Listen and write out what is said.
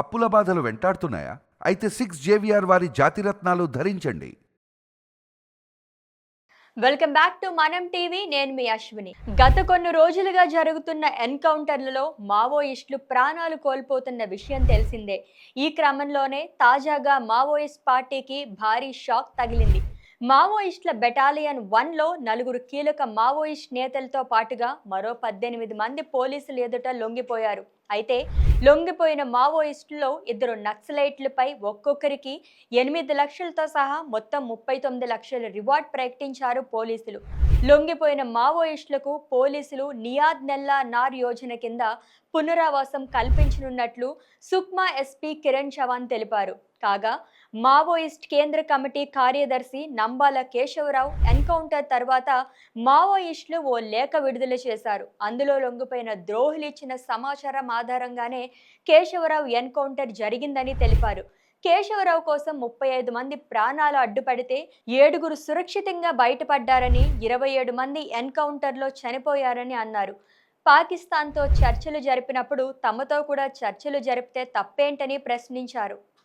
అప్పుల బాధలు వెంటాడుతున్నాయా? అయితే సిక్స్ జేవిఆర్ వారి జాతిరత్నాలు ధరించండి. Welcome back to Manam TV నేను మీ అశ్విని. గత కొన్ని రోజులుగా జరుగుతున్న ఎన్కౌంటర్లలో మావోయిస్టులు ప్రాణాలు కోల్పోతున్న విషయం తెలిసిందే. ఈ క్రమంలోనే తాజాగా మావోయిస్ట్ పార్టీకి భారీ షాక్ తగిలింది. మావోయిస్టుల బెటాలియన్ వన్లో నలుగురు కీలక మావోయిస్ట్ నేతలతో పాటుగా మరో పద్దెనిమిది మంది పోలీసులు ఎదుట లొంగిపోయారు. అయితే లొంగిపోయిన మావోయిస్టుల్లో ఇద్దరు నక్సలైట్లపై ఒక్కొక్కరికి ఎనిమిది లక్షలతో సహా మొత్తం ముప్పై తొమ్మిది లక్షల రివార్డ్ ప్రకటించారు పోలీసులు. లొంగిపోయిన మావోయిస్టులకు పోలీసులు నియాద్ నెల్లా నార్ యోజన కింద పునరావాసం కల్పించనున్నట్లు సుక్మా ఎస్పీ కిరణ్ చవాన్ తెలిపారు. కాగా మావోయిస్ట్ కేంద్ర కమిటీ కార్యదర్శి నంబాల కేశవరావు ఎన్కౌంటర్ తర్వాత మావోయిస్టులు ఓ లేఖ విడుదల చేశారు. అందులో లొంగిపోయిన ద్రోహులు ఇచ్చిన సమాచారం ఆధారంగానే కేశవరావు ఎన్కౌంటర్ జరిగిందని తెలిపారు. కేశవరావు కోసం ముప్పై ఐదు మంది ప్రాణాలు అడ్డుపడితే ఏడుగురు సురక్షితంగా బయటపడ్డారని ఇరవై ఏడు మంది ఎన్కౌంటర్లో చనిపోయారని అన్నారు. పాకిస్తాన్తో చర్చలు జరిపినప్పుడు తమతో కూడా చర్చలు జరిపితే తప్పేంటని ప్రశ్నించారు.